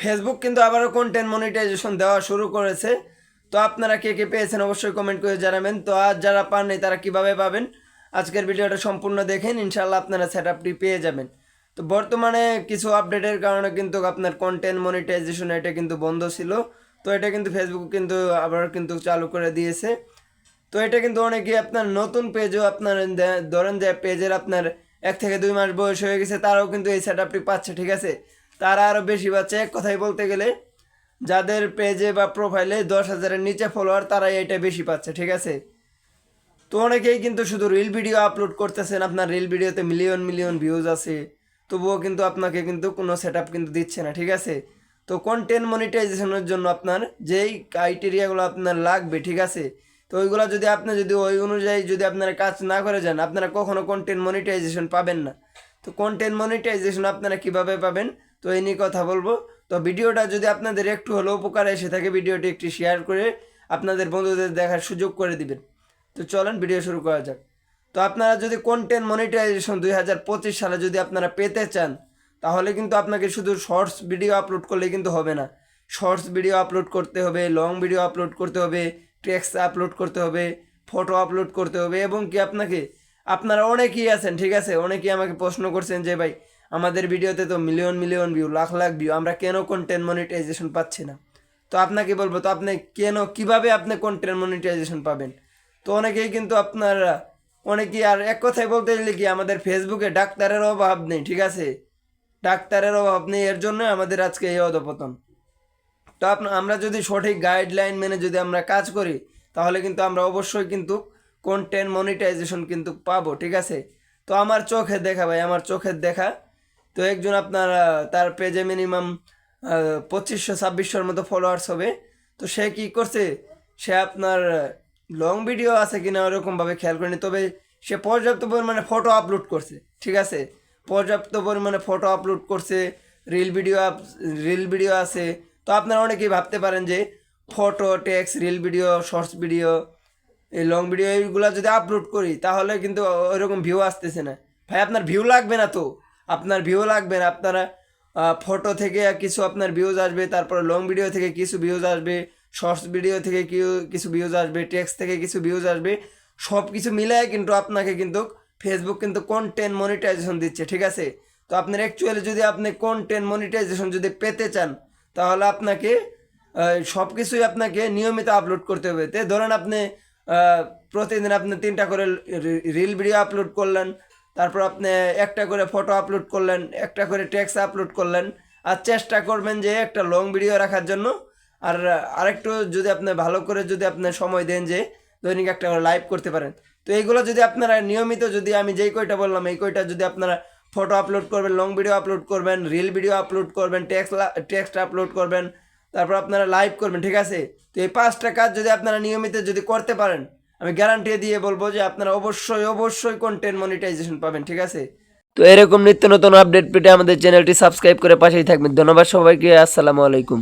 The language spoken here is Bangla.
ফেসবুক কিন্তু আবারও কন্টেন্ট মনিটাইজেশন দেওয়া শুরু করেছে। তো আপনারা কে কে পেয়েছেন অবশ্যই কমেন্ট করে জানাবেন। তো আর যারা পাননি তারা কীভাবে পাবেন? আজকের ভিডিওটা সম্পূর্ণ দেখেন ইনশাল্লাহ আপনারা সেট আপটি পেয়ে যাবেন। তো বর্তমানে কিছু আপডেটের কারণে কিন্তু আপনার কন্টেন্ট মনিটাইজেশন এটা কিন্তু বন্ধ ছিল। তো এটা কিন্তু ফেসবুক কিন্তু আবার কিন্তু চালু করে দিয়েছে। তো এটা কিন্তু অনেকেই আপনার নতুন পেজও আপনার ধরেন যে পেজের আপনার এক থেকে দুই মাস বয়স হয়ে গেছে, তারাও কিন্তু এই সেট আপটি পাচ্ছে, ঠিক আছে? তারা আরও বেশি পাচ্ছে এক কথায় বলতে গেলে, যাদের পেজে বা প্রোফাইলে দশ হাজারের নিচে ফলোয়ার তারাই এটা বেশি পাচ্ছে, ঠিক আছে? তো অনেকেই কিন্তু শুধু রিল ভিডিও আপলোড করতেছেন, আপনার রিল ভিডিওতে মিলিয়ন মিলিয়ন ভিউজ আছে। তবুও কিন্তু আপনাকে কিন্তু কোনো সেট কিন্তু দিচ্ছে না, ঠিক আছে? তো কন্টেন্ট মনিটাইজেশনের জন্য আপনার যেই ক্রাইটেরিয়াগুলো আপনার লাগবে, ঠিক আছে? তো ওইগুলো যদি আপনি যদি ওই অনুযায়ী যদি আপনারা কাজ না করে যান, আপনারা কখনও কন্টেন্ট মনিটাইজেশন পাবেন না। তো কন্টেন্ট মনিটাইজেশন আপনারা কীভাবে পাবেন? তো এই নিয়ে কথা বলব। তো ভিডিওটা যদি আপনাদের একটু হলেও উপকার এসে থাকে, ভিডিওটি একটি শেয়ার করে আপনাদের বন্ধুদের দেখার সুযোগ করে দিবেন। তো চলেন ভিডিও শুরু করা যাক। তো আপনারা যদি কন্টেন্ট মনিটাইজেশন দুই হাজার পঁচিশ সালে যদি আপনারা পেতে চান, তাহলে কিন্তু আপনাকে শুধু শর্টস ভিডিও আপলোড করলে কিন্তু হবে না। শর্টস ভিডিও আপলোড করতে হবে লং ভিডিও আপলোড করতে হবে টেক্সট আপলোড করতে হবে ফটো আপলোড করতে হবে এবং কি আপনাকে, আপনারা অনেকেই আছেন, ঠিক আছে? অনেকেই আমাকে প্রশ্ন করছেন যে ভাই আমাদের ভিডিওতে তো million million view lakh lakh view আমরা কেন কন্টেন্ট মনিটাইজেশন পাচ্ছি না? তো আপনাকে বলব, তো আপনি কেন, কীভাবে আপনি কন্টেন্ট মনিটাইজেশন পাবেন? তো অনেকেই কিন্তু আপনার, অনেকেই, আর এক কথায় বলতে গেলে কি, আমাদের ফেসবুকে ডাক্তারের অভাব নেই, ঠিক আছে? ডাক্তারের অভাব নেই, এর জন্য আমাদের আজকে এই অধপতন। তো আপনার আমরা যদি সঠিক গাইডলাইন মেনে যদি আমরা কাজ করি, তাহলে কিন্তু আমরা অবশ্যই কিন্তু কন্টেন্ট মনিটাইজেশন কিন্তু পাবো, ঠিক আছে? তো আমার চোখে দেখা ভাই, আমার চোখের দেখা তো একজন আপনার তার পেজে মিনিমাম পঁচিশশো, ছাব্বিশশোর মতো ফলোয়ার্স হবে। তো সে কি করছে? সে আপনার লং ভিডিও আছে কিনা ওরকমভাবে খেয়াল করেনি। তবে সে পর্যাপ্ত পরিমাণে ফটো আপলোড করছে, ঠিক আছে? পর্যাপ্ত পরিমাণে ফটো আপলোড করছে reel video up reel video আছে। তো আপনারা অনেকেই ভাবতে পারেন যে photo text reel video shorts video এই লং ভিডিও এইগুলো যদি আপলোড করি, তাহলে কিন্তু ওইরকম ভিউ আসতেছে না। ভাই, আপনার ভিউ লাগবে না তো। আপনার ভিউ লাগবে না, আপনারা ফটো থেকে কিছু আপনার ভিউজ আসবে, তারপর লং ভিডিও থেকে কিছু ভিউজ আসবে শর্টস ভিডিও থেকে কিছু ভিউজ আসবে টেক্সট থেকে কিছু ভিউজ আসবে সব কিছু মিলায় কিন্তু আপনাকে কিন্তু ফেসবুক কিন্তু কন্টেন্ট মনিটাইজেশন দিচ্ছে, ঠিক আছে? তো আপনার অ্যাকচুয়ালি যদি আপনি কন্টেন্ট মনিটাইজেশন যদি পেতে চান, তাহলে আপনাকে সব কিছুই আপনাকে নিয়মিত আপলোড করতে হবে। তে ধরেন আপনি প্রতিদিন আপনি তিনটা করে রিল ভিডিও আপলোড করলেন তারপর আপনি একটা করে ফটো আপলোড করলেন, একটা করে টেক্সট আপলোড করলেন, আর চেষ্টা করবেন যে একটা লং ভিডিও রাখার জন্য। আর আরেকটু যদি আপনি ভালো করে যদি আপনি সময় দেন যে দৈনিক একটা করে লাইভ করতে পারেন। তো এইগুলো যদি আপনারা নিয়মিত যদি আমি যেই কয়টা বললাম, এই কয়টা যদি আপনারা ফটো আপলোড করবেন লং ভিডিও আপলোড করবেন রিল ভিডিও আপলোড করবেন টেক্সট টেক্সট আপলোড করবেন, তারপর আপনারা লাইভ করবেন, ঠিক আছে? তো এই পাঁচটা কাজ যদি আপনারা নিয়মিত যদি করতে পারেন আমি গ্যারান্টি দিয়ে বলব যে আপনারা অবশ্যই অবশ্যই কন্টেন্ট মনিটাইজেশন পাবেন, ঠিক আছে? তো এরকম নিত্য নতুন আপডেট পেতে আমাদের চ্যানেলটি সাবস্ক্রাইব করে পাশেই থাকবেন। ধন্যবাদ সবাইকে, আসসালামু আলাইকুম।